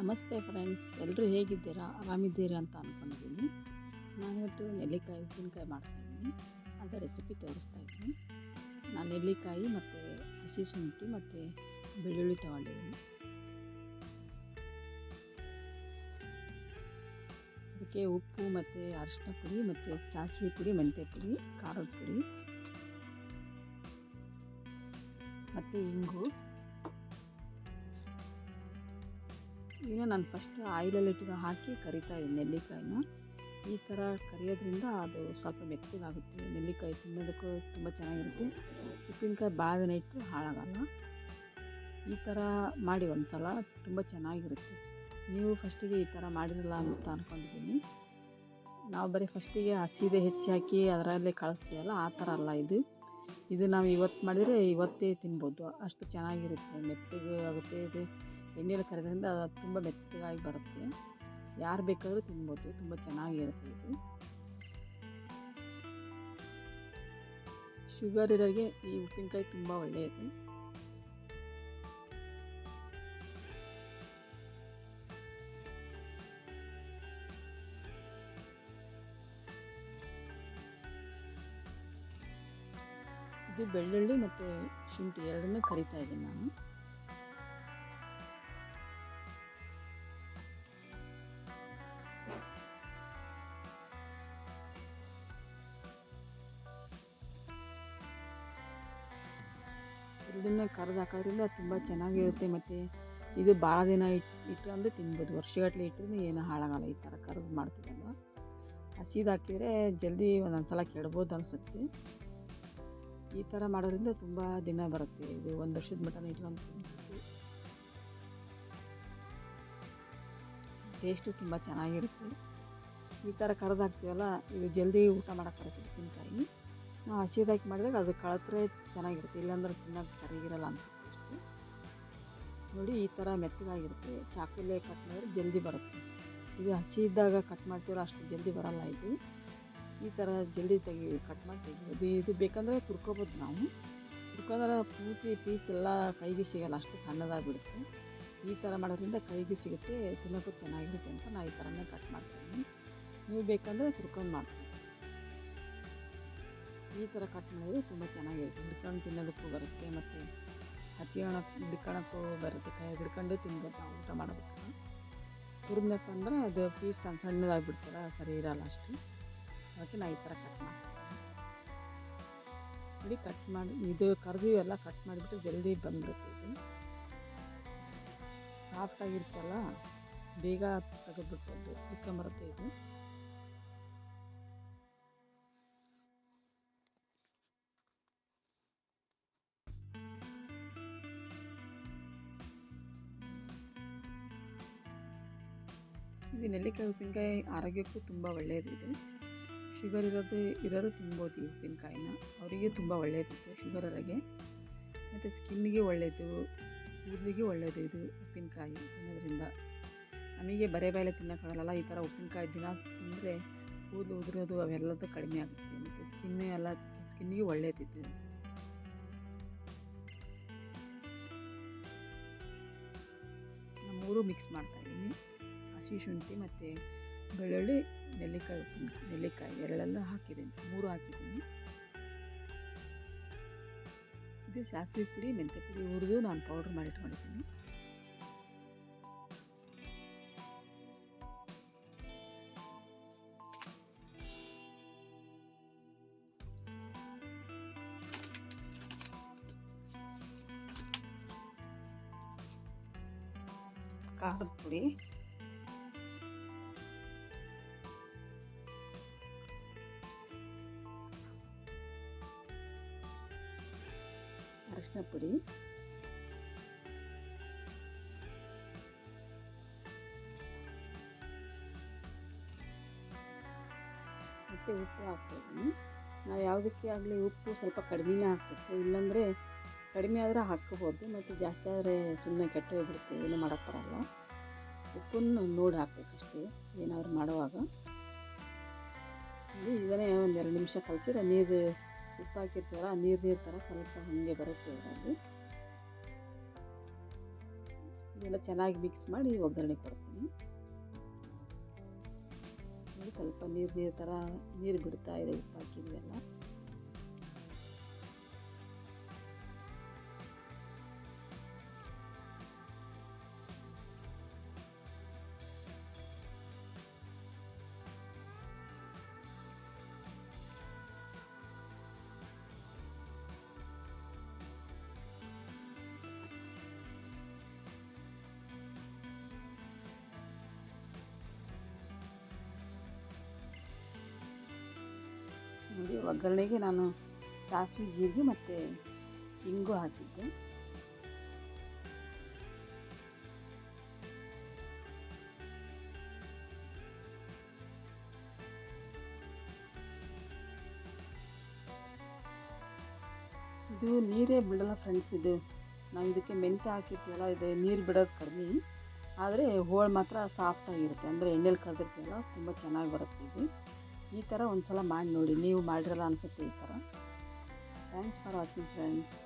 ನಮಸ್ತೆ ಫ್ರೆಂಡ್ಸ್ ಎಲ್ಲರೂ ಹೇಗಿದ್ದೀರಾ? ಆರಾಮಿದ್ದೀರಾ ಅಂತ ಅಂದ್ಕೊಂಡಿದ್ದೀನಿ ನಾನಿವತ್ತು ನೆಲ್ಲಿಕಾಯಿ, ಉಪ್ಪಿನಕಾಯಿ ಮಾಡ್ತಾಯಿದ್ದೀನಿ ಅದರ ರೆಸಿಪಿ ತೋರಿಸ್ತಾ ಇದ್ದೀನಿ. ನಾನು ನೆಲ್ಲಿಕಾಯಿ ಮತ್ತು ಹಸಿ ಶುಂಠಿ ಮತ್ತು ಬೆಳ್ಳುಳ್ಳಿ ತಗೊಂಡಿದ್ದೀನಿ. ಅದಕ್ಕೆ ಉಪ್ಪು ಮತ್ತು ಅರಿಶಿನ ಪುಡಿ ಮತ್ತು ಸಾಸಿವೆ ಪುಡಿ, ಮೆಂತ್ಯ ಪುಡಿ, ಖಾರದ ಪುಡಿ ಮತ್ತು ಇಂಗು. ಈಗ ನಾನು ಫಸ್ಟ್ ಆಯಿಲಲ್ಲಿ ಇಟ್ಟು ಹಾಕಿ ಕರಿತಾ ಇದ್ದೀನಿ ನೆಲ್ಲಿಕಾಯಿನ. ಈ ಥರ ಕರಿಯೋದ್ರಿಂದ ಅದು ಸ್ವಲ್ಪ ಮೆತ್ತಗಾಗುತ್ತೆ. ನೆಲ್ಲಿಕಾಯಿ ತಿನ್ನೋದಕ್ಕೂ ತುಂಬ ಚೆನ್ನಾಗಿರುತ್ತೆ. ಉಪ್ಪಿನಕಾಯಿ ಭಾಳ ದಿನ ಇಟ್ಟು ಹಾಳಾಗಲ್ಲ. ಈ ಥರ ಮಾಡಿ ಒಂದು ಸಲ ತುಂಬ ಚೆನ್ನಾಗಿರುತ್ತೆ. ನೀವು ಫಸ್ಟಿಗೆ ಈ ಥರ ಮಾಡಿರಲ್ಲ ಅಂತ ಅಂದ್ಕೊಂಡಿದ್ದೀನಿ ನಾವು ಬರೀ ಫಸ್ಟಿಗೆ ಹಸಿದೆ ಹೆಚ್ಚಿ ಹಾಕಿ ಅದರಲ್ಲೇ ಕಳಿಸ್ತೀವಲ್ಲ, ಆ ಥರ ಅಲ್ಲ ಇದು. ಇದು ನಾವು ಇವತ್ತು ಮಾಡಿದರೆ ಇವತ್ತೇ ತಿನ್ಬೋದು. ಅಷ್ಟು ಚೆನ್ನಾಗಿರುತ್ತೆ. ಮೆತ್ತಗೆ ಆಗುತ್ತೆ ಇದು. ಎಣ್ಣೆಯಲ್ಲಿ ಕರೆದ್ರಿಂದ ತುಂಬ ಮೆತ್ತಗಾಗಿ ಬರುತ್ತೆ. ಯಾರು ಬೇಕಾದರೂ ತಿನ್ಬೋದು, ತುಂಬ ಚೆನ್ನಾಗಿರುತ್ತೆ ಇದು. ಶುಗರ್ ಇರೋರಿಗೆ ಈ ಉಪ್ಪಿನಕಾಯಿ ತುಂಬ ಒಳ್ಳೆಯದು. ಇದು ಬೆಳ್ಳುಳ್ಳಿ ಮತ್ತು ಶುಂಠಿ ಎರಡನ್ನೂ ಕರಿತಾ ಇದ್ದೀನಿ ನಾನು. ಎರಡನ್ನ ಕರೆದು ಹಾಕೋದ್ರಿಂದ ತುಂಬ ಚೆನ್ನಾಗಿರುತ್ತೆ. ಮತ್ತು ಇದು ಭಾಳ ದಿನ ಇಟ್ಟು ಇಟ್ಕೊಂಡು ತಿನ್ಬೋದು. ವರ್ಷಗಟ್ಟಲೆ ಇಟ್ಟರೂ ಏನು ಹಾಳಾಗಲ್ಲ ಈ ಥರ ಕರ್ದು ಮಾಡ್ತೀವಲ್ಲ ಹಸಿದು ಹಾಕಿದರೆ ಜಲ್ದಿ ಒಂದೊಂದು ಸಲ ಕೆಡ್ಬೋದು ಅನಿಸುತ್ತೆ. ಈ ಥರ ಮಾಡೋದ್ರಿಂದ ತುಂಬ ದಿನ ಬರುತ್ತೆ. ಇದು ಒಂದು ವರ್ಷದ ಮಟನ ಇಟ್ಕೊಂಡು ತಿನ್ಬೋದು ಟೇಸ್ಟು ತುಂಬ ಚೆನ್ನಾಗಿರುತ್ತೆ. ಈ ಥರ ಕರೆದು ಹಾಕ್ತೀವಲ್ಲ, ಇದು ಜಲ್ದಿ ಊಟ ಮಾಡೋಕ್ಕೆ ಬರುತ್ತೆ ಉಪ್ಪಿನಕಾಯಿ. ನಾವು ಹಸಿದಾಕಿ ಮಾಡಿದಾಗ ಅದು ಕಳತ್ರೆ ಚೆನ್ನಾಗಿರುತ್ತೆ. ಇಲ್ಲಾಂದ್ರೆ ತಿನ್ನೋಕೆ ಸರಿಗಿರಲ್ಲ ಅನಿಸುತ್ತೆ ಅಷ್ಟೇ. ನೋಡಿ, ಈ ಥರ ಮೆತ್ತಗಾಗಿರುತ್ತೆ. ಚಾಕುಲೆ ಕಟ್ ಮಾಡಿದ್ರೆ ಜಲ್ದಿ ಬರುತ್ತೆ. ಇದು ಹಸಿ ಇದ್ದಾಗ ಕಟ್ ಮಾಡ್ತೀವಲ್ಲ ಅಷ್ಟು ಜಲ್ದಿ ಬರಲ್ಲ ಇದು. ಈ ಥರ ಜಲ್ದಿ ತೆಗಿ, ಕಟ್ ಮಾಡಿ ತೆಗಿಬೋದು. ಇದು ಬೇಕಂದರೆ ತುರ್ಕೋಬೋದು ನಾವು. ತುರ್ಕೊಂಡ್ರೆ ಪೂರ್ತಿ ಪೀಸ್ ಎಲ್ಲ ಕೈಗೆ ಸಿಗಲ್ಲ, ಅಷ್ಟು ಸಣ್ಣದಾಗಿಬಿಡುತ್ತೆ. ಈ ಥರ ಮಾಡೋದ್ರಿಂದ ಕೈಗೆ ಸಿಗುತ್ತೆ, ತಿನ್ನೋಕ್ಕೂ ಚೆನ್ನಾಗಿರುತ್ತೆ ಅಂತ ನಾನು ಈ ಥರನೇ ಕಟ್ ಮಾಡ್ತೀನಿ ನೀವು ಬೇಕಂದರೆ ತುರ್ಕೊಂಡು ಮಾಡ್ತೀನಿ ಈ ಥರ ಕಟ್ ಮಾಡಿದ್ರೆ ತುಂಬ ಚೆನ್ನಾಗಿರುತ್ತೆ ಹಿಡ್ಕೊಂಡು ತಿನ್ನೋದಕ್ಕೂ ಬರುತ್ತೆ ಮತ್ತು ಹಚ್ಕೊಳಕ್ಕೆ ಹಿಡ್ಕೊಳಕ್ಕೂ ಬರುತ್ತೆ ಕೈ ಹಿಡ್ಕೊಂಡು ತಿನ್ಬೋದು ಊಟ ಮಾಡಬೇಕು. ತುರ್ದಪ್ಪ ಅಂದರೆ ಅದು ಪೀಸ್ ಸಣ್ಣ ಸಣ್ಣದಾಗಿಬಿಡ್ತಲ್ಲ, ಸರಿ ಇರಲ್ಲ ಅಷ್ಟು. ಅದಕ್ಕೆ ನಾ ಈ ಥರ ಕಟ್ ಮಾಡ್ತೀನಿ. ನೋಡಿ ಕಟ್ ಮಾಡಿ, ಇದು ಕರ್ದೀವೆಲ್ಲ ಕಟ್ ಮಾಡಿಬಿಟ್ಟು ಜಲ್ದಿ ಬಂದ್ಬಿಡುತ್ತೆ ಸಾಫ್ಟಾಗಿರ್ತಲ್ಲ ಬೇಗ ತೆಗೆದ್ಬಿಟ್ಟು ಇದು. ಇದು ನೆಲ್ಲಿಕಾಯಿ ಉಪ್ಪಿನಕಾಯಿ ಆರೋಗ್ಯಕ್ಕೂ ತುಂಬ ಒಳ್ಳೆಯದು ಇದು. ಶುಗರ್ ಇರೋದು ಇರೋರು ತಿನ್ಬೋದು ಈ ಉಪ್ಪಿನಕಾಯಿನ. ಅವರಿಗೆ ತುಂಬ ಒಳ್ಳೆಯದಿತ್ತು ಶುಗರ್ ಅವರಿಗೆ ಮತ್ತು ಸ್ಕಿನ್ನಿಗೆ ಒಳ್ಳೆಯದು, ಕೂದಲಿಗೆ ಒಳ್ಳೆಯದು ಇದು ಉಪ್ಪಿನಕಾಯಿ ತಿನ್ನೋದ್ರಿಂದ. ನಮಗೆ ಬರೇ ಬೇಲೆ ತಿನ್ನೋಕ್ಕಾಗಲ್ಲ ಈ ಥರ ಉಪ್ಪಿನಕಾಯಿ ದಿನ ತಿಂದರೆ ಕೂದಲು ಉದುರೋದು ಅವೆಲ್ಲದೂ ಕಡಿಮೆ ಆಗುತ್ತೆ. ಮತ್ತು ಸ್ಕಿನ್ ಎಲ್ಲ, ಸ್ಕಿನ್ನಿಗೆ ಒಳ್ಳೆಯದಿತ್ತು ಮೂರು ಮಿಕ್ಸ್ ಮಾಡ್ತಾಯಿದ್ದೀನಿ ಹಸಿ ಶುಂಠಿ ಮತ್ತು ಬೆಳ್ಳುಳ್ಳಿ, ನೆಲ್ಲಿಕಾಯಿ ನೆಲ್ಲಿಕಾಯಿ ಎರಡೆಲ್ಲ ಹಾಕಿದ್ದೀನಿ, ಮೂರು ಹಾಕಿದ್ದೀನಿ. ಇದು ಸಾಸಿವೆ ಪುಡಿ, ಮೆಂತ್ಯ ಪುಡಿ ಹುರಿದು ನಾನು ಪೌಡ್ರ್ ಮಾಡಿ ಇಟ್ಕೊಂಡಿದ್ದೀನಿ. ಖಾರದ ಪುಡಿ. ಅರಿಶಿನ ಪುಡಿ ಮತ್ತು ಉಪ್ಪು ಹಾಕ್ಬೋದು. ನಾವು ಯಾವುದಕ್ಕೆ ಆಗಲಿ ಉಪ್ಪು ಸ್ವಲ್ಪ ಕಡಿಮೆನೇ ಹಾಕಬೇಕು. ಇಲ್ಲಾಂದರೆ ಕಡಿಮೆ ಆದರೆ ಹಾಕ್ಕೋಬೋದು ಮತ್ತು ಜಾಸ್ತಿ ಆದರೆ ಸುಮ್ಮನೆ ಕೆಟ್ಟು ಹೋಗ್ಬಿಡುತ್ತೆ, ಏನು ಮಾಡೋಕ್ಕೆ ಬರಲ್ಲ. ಉಪ್ಪನ್ನು ನೋಡಿ ಹಾಕಬೇಕಷ್ಟೇ ಏನಾದರೂ ಮಾಡುವಾಗ. ಇದನ್ನೇ ಒಂದು ಎರಡು ನಿಮಿಷ ಕಲಸಿದ್ರೆ ನೀರು ಉಪ್ಪು ಹಾಕಿರ್ತೀವಲ್ಲ ನೀರು ನೀರು ಥರ ಸ್ವಲ್ಪ ಹಾಗೆ ಬರುತ್ತೆ ನೋಡಿ ಇದೆಲ್ಲ ಚೆನ್ನಾಗಿ ಮಿಕ್ಸ್ ಮಾಡಿ ಒಗ್ಗರಣೆ ಕೊಡ್ತೀನಿ. ಸ್ವಲ್ಪ ನೀರು ನೀರು ಥರ ನೀರು ಬಿಡ್ತಾ ಇದೆ ಉಪ್ಪು ನೋಡಿ ಒಗ್ಗರಣೆಗೆ ನಾನು ಸಾಸಿವೆ, ಜೀರಿಗೆ ಮತ್ತು ಇಂಗು ಹಾಕಿದ್ದೆ. ಇದು ನೀರೇ ಬಿಡಲ್ಲ ಫ್ರೆಂಡ್ಸ್ ಇದು ನಾವು ಇದಕ್ಕೆ ಮೆಂತ್ಯ ಹಾಕಿರ್ತೀವಲ್ಲ, ಇದು ನೀರು ಬಿಡೋದು ಕಡಿಮೆ. ಆದರೆ ಹೋಳು ಮಾತ್ರ ಸಾಫ್ಟಾಗಿರುತ್ತೆ ಅಂದರೆ ಎಣ್ಣೆಲಿ ಕರೆದಿರ್ತೀವಲ್ಲ, ತುಂಬ ಚೆನ್ನಾಗಿ ಬರುತ್ತೆ ಇದು. ಈ ಥರ ಒಂದು ಸಲ ಮಾಡಿ ನೋಡಿ, ನೀವು ಮಾಡಿರಲ್ಲ ಅನಿಸುತ್ತೆ ಈ ಥರ ಥ್ಯಾಂಕ್ಸ್ ಫಾರ್ ವಾಚಿಂಗ್ ಫ್ರೆಂಡ್ಸ್